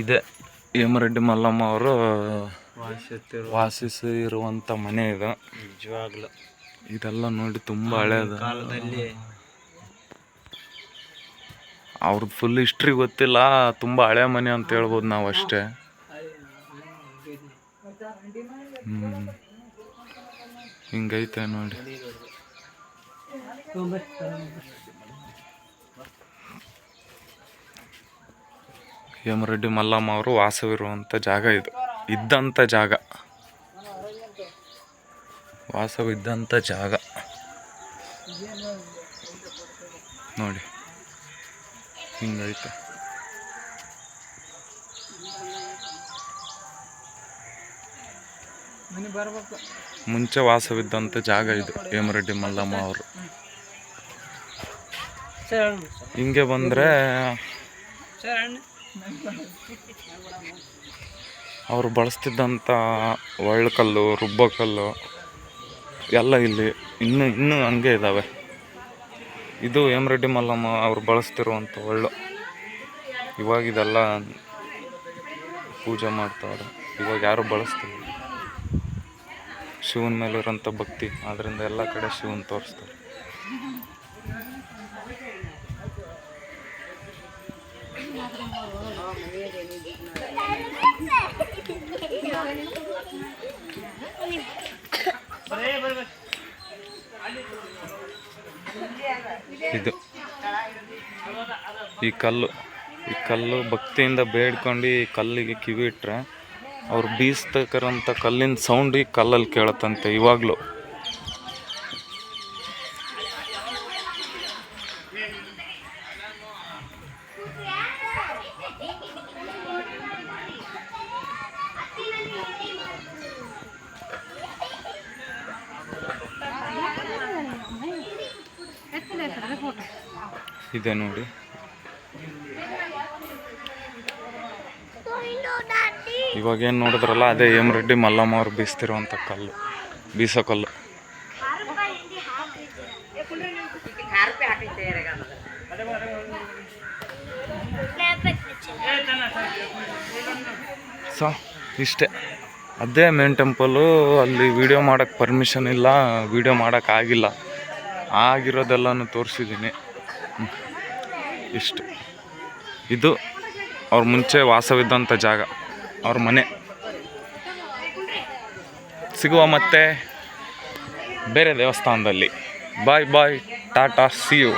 ಇದೆ. ಹೇಮರೆಡ್ಡಿ ಮಲ್ಲಮ್ಮ ಅವರು ವಾಸಿಸ ಇರುವಂಥ ಮನೆ ಇದು. ನಿಜವಾಗ್ಲು. ಇದೆಲ್ಲ ನೋಡಿ ತುಂಬ ಹಳೇದು ಕಾಲದಲ್ಲಿ ಅವ್ರದ್ದು ಫುಲ್ ಹಿಸ್ಟ್ರಿ ಗೊತ್ತಿಲ್ಲ ತುಂಬ ಹಳೆ ಮನೆ ಅಂತ ಹೇಳ್ಬೋದು ನಾವು ಅಷ್ಟೇ. ಹ್ಮ್. ಹಿಂಗೈತೆ ನೋಡಿ. ಹೇಮರೆಡ್ಡಿ ಮಲ್ಲಮ್ಮ ಅವರು ವಾಸವಿರುವಂಥ ಜಾಗ ಇದು. ಇದ್ದಂಥ ಜಾಗ. ವಾಸವಿದ್ದಂಥ ಜಾಗ. ನೋಡಿ. ಹಿಂಗೈತೆ. ಮುಂಚೆ ವಾಸವಿದ್ದಂಥ ಜಾಗ ಇದು ಹೇಮರೆಡ್ಡಿ ಮಲ್ಲಮ್ಮ ಅವರು. ಹಿಂಗೆ ಬಂದರೆ ಅವರು ಬಳಸ್ತಿದ್ದಂಥ ಒಳ್ಳಕಲ್ಲು, ರುಬ್ಬಕಲ್ಲು ಎಲ್ಲ ಇಲ್ಲಿ ಇನ್ನು, ಇನ್ನೂ ಹಂಗೆ ಇದ್ದಾವೆ ಇದು ಹೇಮರೆಡ್ಡಿ ಮಲ್ಲಮ್ಮ ಅವ್ರು ಬಳಸ್ತಿರುವಂಥ ಒಳ್ಳು. ಇವಾಗ ಇದೆಲ್ಲ ಪೂಜೆ ಮಾಡ್ತಾವ್ರೆ. ಇವಾಗ ಯಾರು ಬಳಸ್ತಿಲ್ಲ. ಶಿವನ ಮೇಲಿರೋಂಥ ಭಕ್ತಿ ಅದರಿಂದ ಎಲ್ಲ ಕಡೆ ಶಿವನ್ ತೋರಿಸ್ತಾರೆ. ಇದು ಈ ಕಲ್ಲು ಈ ಕಲ್ಲು ಭಕ್ತಿಯಿಂದ ಬೇಡ್ಕೊಂಡು ಈ ಕಲ್ಲಿಗೆ ಕಿವಿ ಇಟ್ರೆ ಅವ್ರು ಬೀಸ್ತಕ್ಕಂಥ ಕಲ್ಲಿನ ಸೌಂಡ್ ಈ ಕಲ್ಲಲ್ಲಿ ಕೇಳತ್ತಂತೆ ಇವಾಗಲೂ. ಇದೆ ನೋಡಿ. ಇವಾಗ ಏನು ನೋಡಿದ್ರಲ್ಲ ಅದೇ ಹೇಮರೆಡ್ಡಿ ಮಲ್ಲಮ್ಮ ಅವ್ರು ಬೀಸ್ತಿರುವಂಥ ಕಲ್ಲು ಬೀಸೋ ಕಲ್ಲು. ಸೊ, ಇಷ್ಟೇ. ಅದೇ ಮೇನ್ ಟೆಂಪಲ್ಲು ಅಲ್ಲಿ ವಿಡಿಯೋ ಮಾಡೋಕ್ಕೆ ಪರ್ಮಿಷನ್ ಇಲ್ಲ ವಿಡಿಯೋ ಮಾಡೋಕ್ಕಾಗಿಲ್ಲ ಆಗಿರೋದೆಲ್ಲನೂ ತೋರಿಸಿದ್ದೀನಿ ಇಷ್ಟು. ಇದು ಅವ್ರ ಮುಂಚೆ ವಾಸವಿದ್ದಂಥ ಜಾಗ. ಅವ್ರ ಮನೆ. ಸಿಗುವ ಮತ್ತೆ ಬೇರೆ ದೇವಸ್ಥಾನದಲ್ಲಿ. Bye bye tata see you